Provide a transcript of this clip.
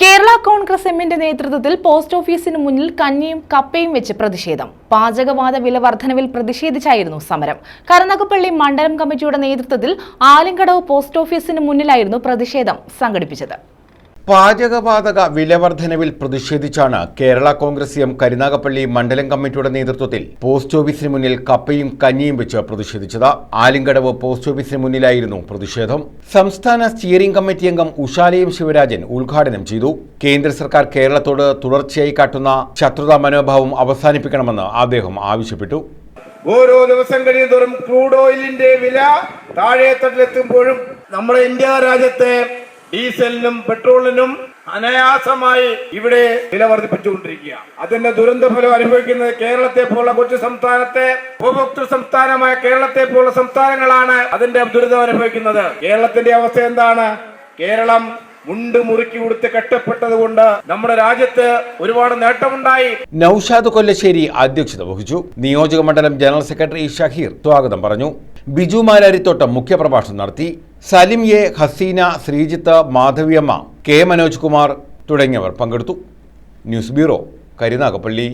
കേരള കോൺഗ്രസ് എമ്മിന്റെ നേതൃത്വത്തിൽ പോസ്റ്റ് ഓഫീസിന് മുന്നിൽ കഞ്ഞിയും കപ്പയും വെച്ച് പ്രതിഷേധം. പാചകവാത വില വർധനവിൽ പ്രതിഷേധിച്ചായിരുന്നു സമരം. കരുനാഗപ്പള്ളി മണ്ഡലം കമ്മിറ്റിയുടെ നേതൃത്വത്തിൽ ആലിങ്കടവ് പോസ്റ്റ് ഓഫീസിന് മുന്നിലായിരുന്നു പ്രതിഷേധം സംഘടിപ്പിച്ചത്. പാചകവാതക വിലവർദ്ധനവിൽ പ്രതിഷേധിച്ചാണ് കേരള കോൺഗ്രസ് എം കരുനാഗപ്പള്ളി മണ്ഡലം കമ്മിറ്റിയുടെ നേതൃത്വത്തിൽ പോസ്റ്റ് ഓഫീസിന് മുന്നിൽ കപ്പയും കഞ്ഞിയും വെച്ച് പ്രതിഷേധിച്ചത്. ആലിങ്കടവ് പോസ്റ്റ് ഓഫീസിന് മുന്നിലായിരുന്നു പ്രതിഷേധം. സംസ്ഥാന സ്റ്റിയറിംഗ് കമ്മിറ്റി അംഗം ഉഷാലയും ശിവരാജൻ ഉദ്ഘാടനം ചെയ്തു. കേന്ദ്ര സർക്കാർ കേരളത്തോട് തുടർച്ചയായി കാട്ടുന്ന ശത്രുതാ മനോഭാവം അവസാനിപ്പിക്കണമെന്ന് അദ്ദേഹം ആവശ്യപ്പെട്ടു. ഓരോ ദിവസം കഴിയുന്നതോറും ക്രൂഡ് ഓയിലിന്റെ വില താഴെത്തട്ടിലെത്തുമ്പോഴും നമ്മുടെ ഇന്ത്യ രാജ്യത്തെ ഡീസലിനും പെട്രോളിനും അനായാസമായി ഇവിടെ വില വർദ്ധിപ്പിച്ചുകൊണ്ടിരിക്കുക അതിന്റെ ദുരന്ത ഫലം അനുഭവിക്കുന്നത് കേരളത്തെ പോലുള്ള കൊച്ചു സംസ്ഥാനത്തെ ഉപഭോക്തൃ സംസ്ഥാനമായ കേരളത്തെ പോലുള്ള സംസ്ഥാനങ്ങളാണ് അതിന്റെ ദുരിതം അനുഭവിക്കുന്നത്. കേരളത്തിന്റെ അവസ്ഥ എന്താണ്? കേരളം മുണ്ട് മുറുക്കി കൊടുത്ത് കെട്ടപ്പെട്ടത് കൊണ്ട് നമ്മുടെ രാജ്യത്ത് ഒരുപാട് നേട്ടമുണ്ടായി. നൌഷാദ് കൊല്ലശ്ശേരി അധ്യക്ഷത വഹിച്ചു. നിയോജക മണ്ഡലം ജനറൽ സെക്രട്ടറി ഷഹീർ സ്വാഗതം പറഞ്ഞു. ബിജു മാലാരിത്തോട്ടം മുഖ്യപ്രഭാഷണം നടത്തി സലിം എ ഹസീന ശ്രീജിത്ത് മാധവിയമ്മ കെ മനോജ് കുമാർ തുടങ്ങിയവർ പങ്കെടുത്തു. News bureau Karunagappally.